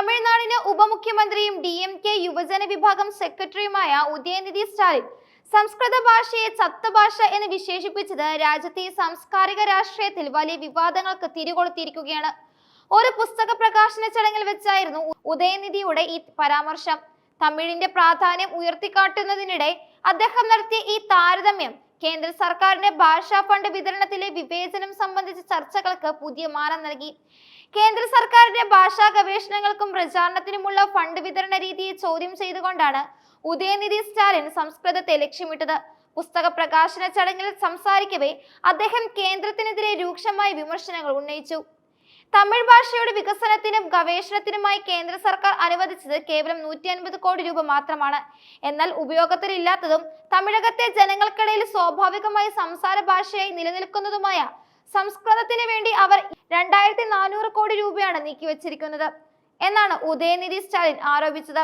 തമിഴ്നാടിന് ഉപമുഖ്യമന്ത്രിയും D M K യുവജന വിഭാഗം സെക്രട്ടറിയുമായ ഉദയനിധി സ്റ്റാലിൻ സംസ്കൃത ഭാഷയെ ചത്ത ഭാഷ എന്ന് വിശേഷിപ്പിച്ചത് രാജ്യത്തെ സാംസ്കാരിക രാഷ്ട്രീയത്തിൽ വലിയ വിവാദങ്ങൾക്ക് തിരികൊളുത്തിയിരിക്കുകയാണ്. ഒരു പുസ്തക പ്രകാശന ചടങ്ങിൽ വെച്ചായിരുന്നു ഉദയനിധിയുടെ ഈ പരാമർശം. തമിഴിന്റെ പ്രാധാന്യം ഉയർത്തിക്കാട്ടുന്നതിനിടെ അദ്ദേഹം നടത്തിയ ഈ താരതമ്യം കേന്ദ്ര സർക്കാരിന്റെ ഭാഷാ ഫണ്ട് വിതരണത്തിലെ വിവേചനം സംബന്ധിച്ച ചർച്ചകൾക്ക് പുതിയ മാനം നൽകി. കേന്ദ്ര സർക്കാരിന്റെ ഭാഷാ ഗവേഷണങ്ങൾക്കും പ്രചാരണത്തിനുമുള്ള ഫണ്ട് വിതരണ രീതിയെ ചോദ്യം ചെയ്തുകൊണ്ടാണ് ഉദയനിധി സ്റ്റാലിൻ സംസ്കൃതത്തെ ലക്ഷ്യമിട്ടത്. പുസ്തക പ്രകാശന ചടങ്ങിൽ സംസാരിക്കവേ അദ്ദേഹം കേന്ദ്രത്തിനെതിരെ രൂക്ഷമായ വിമർശനങ്ങൾ ഉന്നയിച്ചു. തമിഴ് ഭാഷയുടെ വികസനത്തിനും ഗവേഷണത്തിനുമായി കേന്ദ്ര സർക്കാർ അനുവദിച്ചത് കേവലം നൂറ്റി അൻപത് കോടി രൂപ മാത്രമാണ്. എന്നാൽ ഉപയോഗത്തിലില്ലാത്തതും തമിഴകത്തെ ജനങ്ങൾക്കിടയിൽ സ്വാഭാവികമായി സംസാര ഭാഷയായി നിലനിൽക്കുന്നതുമായ സംസ്കൃതത്തിന് വേണ്ടി അവർ രണ്ടായിരത്തി നാനൂറ് കോടി രൂപയാണ് നീക്കിവച്ചിരിക്കുന്നത്. എന്നാണ് ഉദയനിധി സ്റ്റാലിൻ ആരോപിച്ചത്.